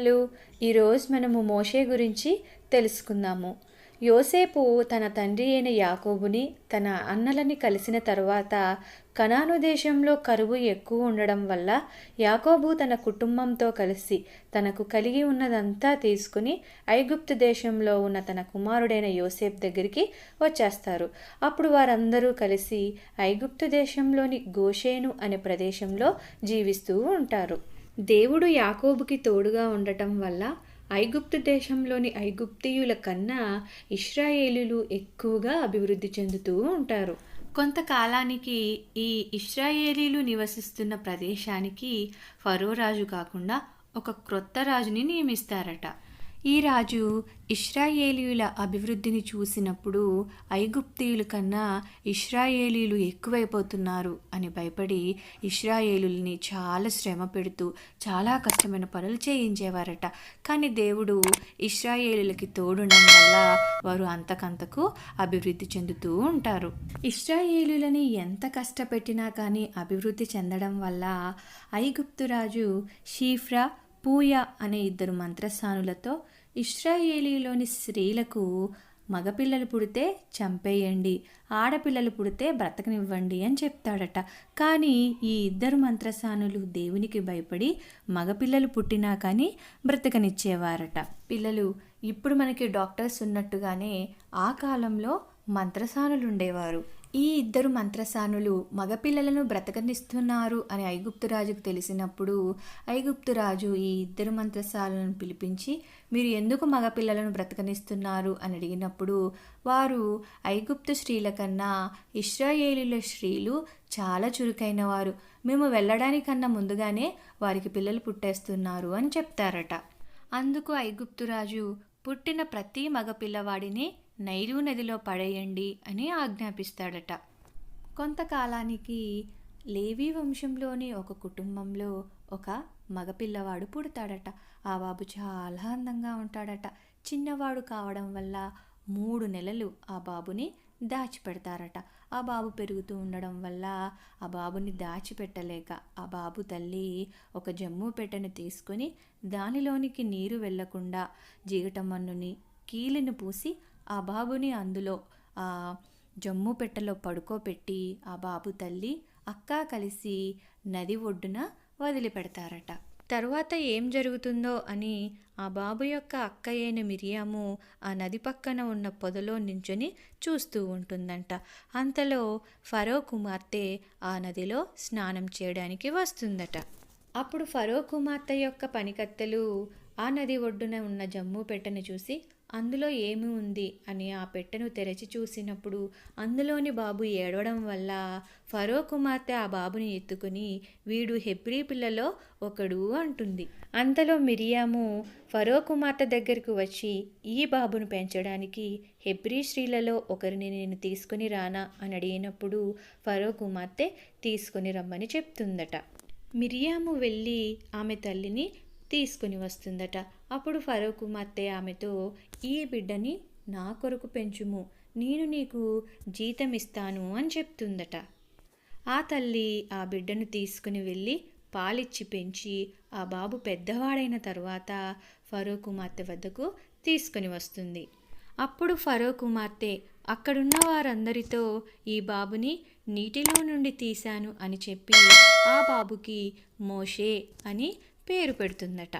Hello ఈరోజు మనము మోషే గురించి తెలుసుకుందాము. యోసేపు తన తండ్రి అయిన యాకోబుని తన అన్నలని కలిసిన తర్వాత కనాను దేశంలో కరువు ఎక్కువ ఉండడం వల్ల యాకోబు తన కుటుంబంతో కలిసి తనకు కలిగి ఉన్నదంతా తీసుకుని ఐగుప్తు దేశంలో ఉన్న తన కుమారుడైన యోసేఫ్ దగ్గరికి వచ్చేస్తారు. అప్పుడు వారందరూ కలిసి ఐగుప్తు దేశంలోని గోషేను అనే ప్రదేశంలో జీవిస్తూ ఉంటారు. దేవుడు యాకోబుకి తోడుగా ఉండటం వల్ల ఐగుప్తు దేశంలోని ఐగుప్తీయుల కన్నా ఇస్రాయేలీలు ఎక్కువగా అభివృద్ధి చెందుతూ ఉంటారు. కొంతకాలానికి ఈ ఇస్రాయేలీలు నివసిస్తున్న ప్రదేశానికి ఫరో రాజు కాకుండా ఒక క్రొత్త రాజుని నియమిస్తారట. ఈ రాజు ఇస్రాయేలీల అభివృద్ధిని చూసినప్పుడు ఐగుప్తీయుల కన్నా ఇస్రాయేలీలు ఎక్కువైపోతున్నారు అని భయపడి ఇస్రాయేలుల్ని చాలా శ్రమ పెడుతూ చాలా కష్టమైన పనులు చేయించేవారట. కానీ దేవుడు ఇస్రాయేలులకి తోడుండడం వల్ల వారు అంతకంతకు అభివృద్ధి చెందుతూ ఉంటారు. ఇస్రాయేలులని ఎంత కష్టపెట్టినా కానీ అభివృద్ధి చెందడం వల్ల ఐగుప్తు రాజు షీఫ్రా పూయ అనే ఇద్దరు మంత్రస్థానులతో ఇస్రాయేలీలోని స్త్రీలకు మగపిల్లలు పుడితే చంపేయండి ఆడపిల్లలు పుడితే బ్రతకనివ్వండి అని చెప్తాడట. కానీ ఈ ఇద్దరు మంత్రసానులు దేవునికి భయపడి మగపిల్లలు పుట్టినా కానీ బ్రతకనిచ్చేవారట. పిల్లలు ఇప్పుడు మనకి డాక్టర్స్ ఉన్నట్టుగానే ఆ కాలంలో మంత్రసానులు ఉండేవారు. ఈ ఇద్దరు మంత్రసానులు మగపిల్లలను బ్రతకనిస్తున్నారు అని ఐగుప్తురాజుకు తెలిసినప్పుడు ఐగుప్తురాజు ఈ ఇద్దరు మంత్రసాలను పిలిపించి మీరు ఎందుకు మగపిల్లలను బ్రతకనిస్తున్నారు అని అడిగినప్పుడు వారు ఐగుప్తు స్త్రీల కన్నా ఇస్రాయేలీల స్త్రీలు చాలా చురుకైన వారు మేము వెళ్ళడానికన్నా ముందుగానే వారికి పిల్లలు పుట్టేస్తున్నారు అని చెప్తారట. అందుకు ఐగుప్తురాజు పుట్టిన ప్రతి మగపిల్లవాడిని నైరు నదిలో పడేయండి అని ఆజ్ఞాపిస్తాడట. కొంతకాలానికి లేవి వంశంలోని ఒక కుటుంబంలో ఒక మగపిల్లవాడు పుడతాడట. ఆ బాబు చాలా అందంగా ఉంటాడట. చిన్నవాడు కావడం వల్ల మూడు నెలలు ఆ బాబుని దాచిపెడతారట. ఆ బాబు పెరుగుతూ ఉండడం వల్ల ఆ బాబుని దాచిపెట్టలేక ఆ బాబు తల్లి ఒక జమ్ము పెట్టెను తీసుకొని దానిలోనికి నీరు వెళ్ళకుండా జీగటమన్నుని కీలిని పూసి ఆ బాబుని అందులో ఆ జమ్ము పెట్టెలో పడుకోబెట్టి ఆ బాబు తల్లి అక్క కలిసి నది ఒడ్డున వదిలిపెడతారట. తర్వాత ఏం జరుగుతుందో అని ఆ బాబు యొక్క అక్క అయిన మిరియాము ఆ నది పక్కన ఉన్న పొదలో నించొని చూస్తూ ఉంటుందంట. అంతలో ఫరో కుమార్తె ఆ నదిలో స్నానం చేయడానికి వస్తుందట. అప్పుడు ఫరో కుమార్తె యొక్క పనికత్తెలు ఆ నది ఒడ్డున ఉన్న జమ్ము పెట్టని చూసి అందులో ఏమి ఉంది అని ఆ పెట్టెను తెరచి చూసినప్పుడు అందులోని బాబు ఏడవడం వల్ల ఫరో కుమార్తె ఆ బాబుని ఎత్తుకుని వీడు హెబ్రీ పిల్లలో ఒకడు అంటుంది. అంతలో మిరియాము ఫరో కుమార్తె దగ్గరకు వచ్చి ఈ బాబును పెంచడానికి హెబ్రీ స్త్రీలలో ఒకరిని నేను తీసుకుని రానా అని అడిగినప్పుడు ఫరో కుమార్తె తీసుకుని రమ్మని చెప్తుందట. మిరియాము వెళ్ళి ఆమె తల్లిని తీసుకుని వస్తుందట. అప్పుడు ఫరో కుమార్తె ఆమెతో ఈ బిడ్డని నా కొరకు పెంచుము. నేను నీకు జీతం ఇస్తాను అని చెప్తుందట. ఆ తల్లి ఆ బిడ్డను తీసుకుని వెళ్ళి పాలిచ్చి పెంచి ఆ బాబు పెద్దవాడైన తర్వాత ఫరో కుమార్తె వద్దకు తీసుకుని వస్తుంది. అప్పుడు ఫరో కుమార్తె అక్కడున్న వారందరితో ఈ బాబుని నీటిలో నుండి తీశాను అని చెప్పి ఆ బాబుకి మోషే అని పేరు పెడుతుందట.